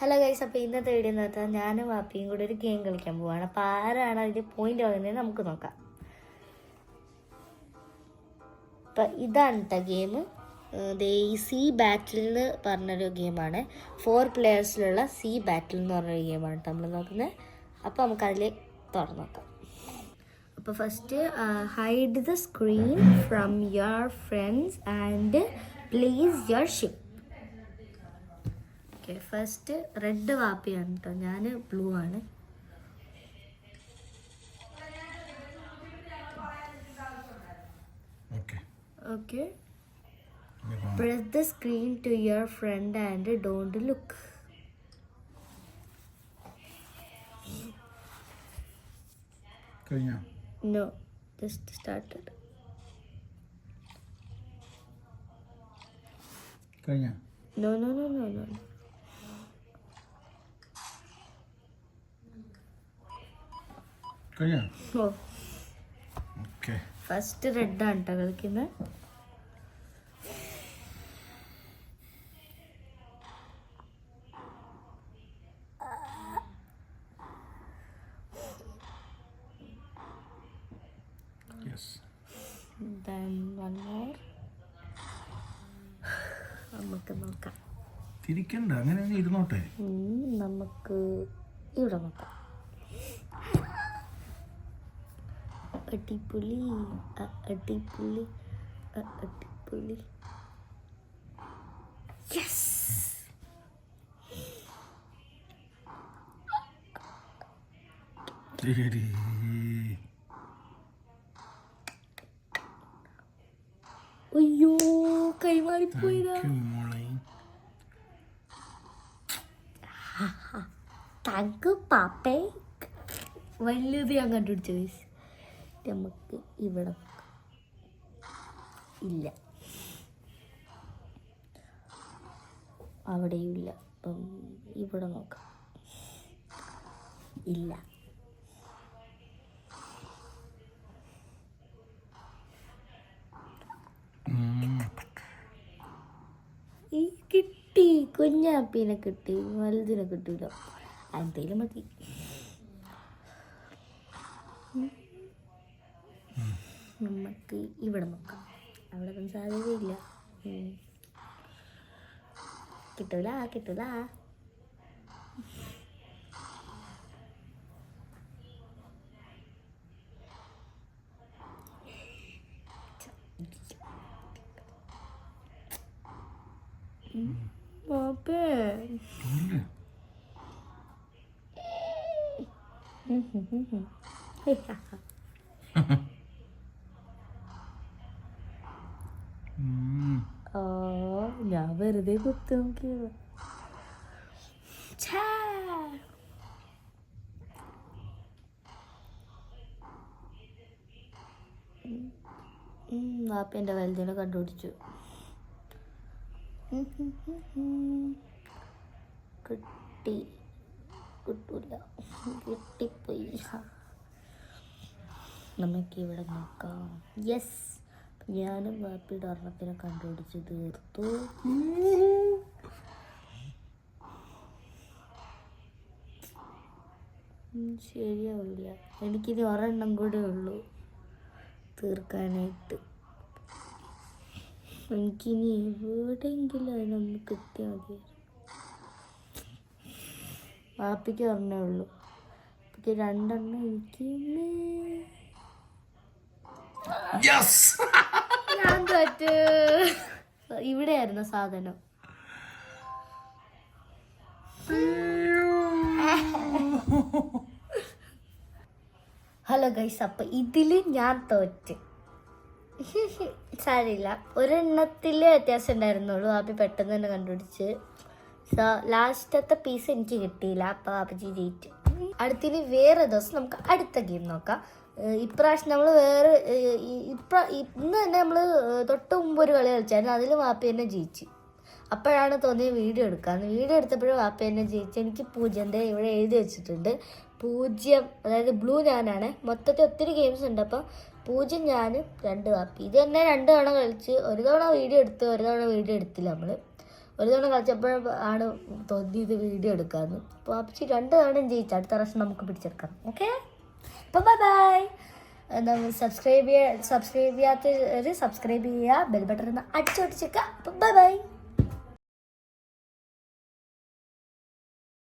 Hello guys അപ്പോൾ ഇന്നത്തെ video എന്ന് വെച്ചാൽ ഞാനും വാപ്പിയും കൂടെ ഒരു ഗെയിം കളിക്കാൻ പോവാണ്. അപ്പോൾ ആരാണ് അതിന്റെ പോയിന്റ് ആകുന്നത് നമുക്ക് നോക്കാം. അപ്പം ഇതാണ് കേട്ടോ ഗെയിം സി ബാറ്റിൽ എന്ന് പറഞ്ഞൊരു ഗെയിമാണ് ഫോർ പ്ലെയേഴ്സിലുള്ള സി ബാറ്റിൽ എന്ന് പറഞ്ഞൊരു ഗെയിമാണ് കേട്ടോ നമ്മൾ നോക്കുന്നത് അപ്പോൾ നമുക്ക് അതിൽ തുറന്നു നോക്കാം. അപ്പോൾ first hide the screen from your friends and please your ship okay first red വാപ്പിയാണ് കേട്ടോ ഞാൻ ബ്ലൂ ആണ്. Okay. Press the screen to your friend and don't look No, no just started No, no no no no no കഴിഞ്ഞ? Okay. First red ആണ് കേട്ടോ കളിക്കുന്നത്. Yes Then one more. നമുക്ക് നോക്കാം. തിരിക്കണ്ട അങ്ങനെ അങ്ങ് ഇരുന്നോട്ടെ നമുക്ക് ഇവിടെ നോക്കാം. അടിപൊളി അടിപൊളി അടിപൊളി. യെസ് അയ്യോ കൈമാറിപ്പോയതാ. താങ്ക് പാപ്പേ. വലുത് ഞാൻ കണ്ടുപിടിച്ചു. നമുക്ക് ഇവിടെ ഇല്ല. അവിടെയും ഇല്ല. അപ്പം ഇവിടെ നോക്കാം. ഇല്ല. ഈ കിട്ടി. കുഞ്ഞാപ്പീനെ കിട്ടി. വലുതിനെ കിട്ടൂല. എന്തേലും മതി. നമുക്ക് ഇവിടെ നോക്കാം അവിടെ ഒന്നും സാധ്യതയില്ല. കിട്ടൂല കിട്ടൂല പാപ്പേ ഇല്ല. ഉം. ഓ ഞാൻ വെറുതെ കുത്തി നോക്കിയത്. വാപ്പ എന്റെ വലുതിനെ കണ്ടുപിടിച്ചു. കിട്ടി. കിട്ടൂല. കിട്ടിപ്പോയി. നമുക്ക് ഇവിടെ നോക്കാം. യെസ് ഞാനും വാപ്പിയുടെ ഒരെണ്ണത്തിനെ കണ്ടുപിടിച്ച് തീർത്തു. ശരിയാവില്ല. എനിക്കിനി ഒരെണ്ണം കൂടെ ഉള്ളൂ തീർക്കാനായിട്ട്. എനിക്കിനി എവിടെയെങ്കിലും അതിനൊന്ന് കിട്ടിയാൽ മതി വാപ്പിക്ക് ഒരെണ്ണേ ഉള്ളൂ. വാപ്പിക്ക് രണ്ടെണ്ണം എനിക്ക് Yes! തോറ്റ് ഇവിടെയായിരുന്നു സാധനം. ഹലോ ഗൈസ് അപ്പൊ ഇതിൽ ഞാൻ തോറ്റ്. സാരില്ല ഒരെണ്ണത്തിൽ വ്യത്യാസം ഉണ്ടായിരുന്നുള്ളൂ. ആപ്പി പെട്ടെന്ന് തന്നെ കണ്ടുപിടിച്ച്. സോ ലാസ്റ്റത്തെ പീസ് എനിക്ക് കിട്ടിയില്ല. അപ്പൊ ആപ്പിജി ജയിച്ചു. അടുത്തിന് വേറെ ദിവസം നമുക്ക് അടുത്ത ഗെയിം നോക്കാം. ഇപ്രാവശ്യം നമ്മൾ വേറെ ഇപ്രാ ഇന്ന് തന്നെ നമ്മൾ തൊട്ട് മുമ്പ് ഒരു കളി കളിച്ചായിരുന്നു. അതിൽ വാപ്പി തന്നെ ജയിച്ചു. അപ്പോഴാണ് തോന്നിയത് വീഡിയോ എടുക്കാമെന്ന് വീഡിയോ എടുത്തപ്പോഴും വാപ്പ എന്നെ ജയിച്ചു. എനിക്ക് പൂജ്യന്റെ ഇവിടെ എഴുതി വെച്ചിട്ടുണ്ട്. പൂജ്യം അതായത് ബ്ലൂ ഞാനാണ്. മൊത്തത്തിൽ ഒത്തിരി ഗെയിംസ് ഉണ്ട്. അപ്പം പൂജ്യം ഞാൻ രണ്ട് വാപ്പി. ഇത് തന്നെ രണ്ട് തവണ കളിച്ച് ഒരു തവണ വീഡിയോ എടുത്ത് ഒരു തവണ വീഡിയോ എടുത്തില്ല നമ്മൾ ഒരു തവണ കളിച്ചപ്പോൾ ആണ് തോന്നിയത് വീഡിയോ എടുക്കാമെന്ന് അപ്പോൾ വാപ്പിച്ച് രണ്ട് തവണ ജയിച്ചു. അടുത്ത പ്രാവശ്യം നമുക്ക് പിടിച്ചെടുക്കാം. ഓക്കെ? അപ്പോൾ ബൈ ബൈ സബ്സ്ക്രൈബ് ചെയ്യുക സബ്സ്ക്രൈബ് ചെയ്യാത്തവർ സബ്സ്ക്രൈബ് ചെയ്യുക ബെൽ ബട്ടൺ ഒന്ന് അടിച്ചോട്ടിച്ചേക്കാം അപ്പം ബൈ ബൈ